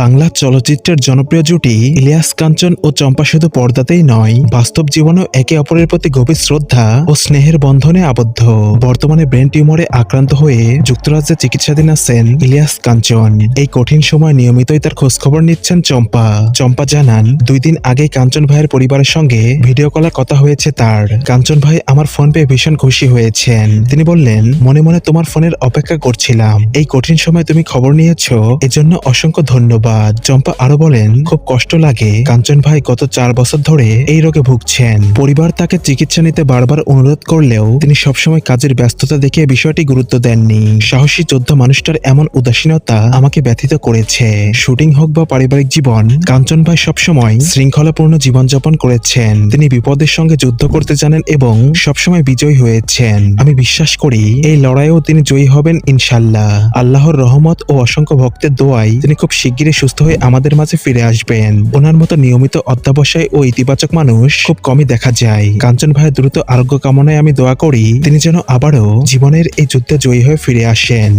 বাংলা চলচ্চিত্রের জনপ্রিয় জুটি ইলিয়াস কাঞ্চন ও চম্পা শুধু পর্দাতেই নয়। বাস্তব জীবনেও একে অপরের প্রতি গভীর শ্রদ্ধা ও স্নেহের বন্ধনে আবদ্ধ। বর্তমানে ব্রেন টিউমারে আক্রান্ত হয়ে যুক্তরাজ্যে চিকিৎসাধীন আছেন ইলিয়াস কাঞ্চন। এই কঠিন সময় নিয়মিতই তার খোঁজখবর নিচ্ছেন চম্পা। চম্পা জানান, দুই দিন আগে কাঞ্চন ভাইয়ের পরিবারের সঙ্গে ভিডিও কলে কথা হয়েছে তার। কাঞ্চন ভাই আমার ফোন পেয়ে ভীষণ খুশি হয়েছেন। তিনি বললেন, মনে মনে তোমার ফোনের অপেক্ষা করছিলাম। এই কঠিন সময় তুমি খবর নিয়েছো, এজন্য অসংখ্য ধন্যবাদ। চম্পা আরও বলেন, খুব কষ্ট লাগে। কাঞ্চন ভাই গত চার বছর ধরে এই রোগে ভুগছেন। পরিবার তাকে চিকিৎসা নিতে বারবার অনুরোধ করলেও তিনি সবসময় কাজের ব্যস্ততা দেখে বিষয়টি গুরুত্ব দেননি। সাহসী যোদ্ধা মানুষটার এমন উদাসীনতা আমাকে ব্যথিত করেছে। শুটিং হোক বা পারিবারিক জীবন, কাঞ্চন ভাই সবসময় শৃঙ্খলাপূর্ণ জীবনযাপন করেছেন। তিনি বিপদের সঙ্গে যুদ্ধ করতে জানেন এবং সবসময় বিজয়ী হয়েছেন। আমি বিশ্বাস করি, এই লড়াইয়েও তিনি জয়ী হবেন ইনশাল্লাহ। আল্লাহর রহমত ও অসংখ্য ভক্তের দোয়াই তিনি খুব শিগগিরই সুস্থ হয়ে আমাদের মাঝে ফিরে আসবেন। ওনার মতো নিয়মিত অধ্যাবসায় ও ইতিবাচক মানুষ খুব কমই দেখা যায়। কাঞ্চন ভাইয়ের দ্রুত আরোগ্য কামনায় আমি দোয়া করি। তিনি যেন আবারও জীবনের এই যুদ্ধে জয়ী হয়ে ফিরে আসেন।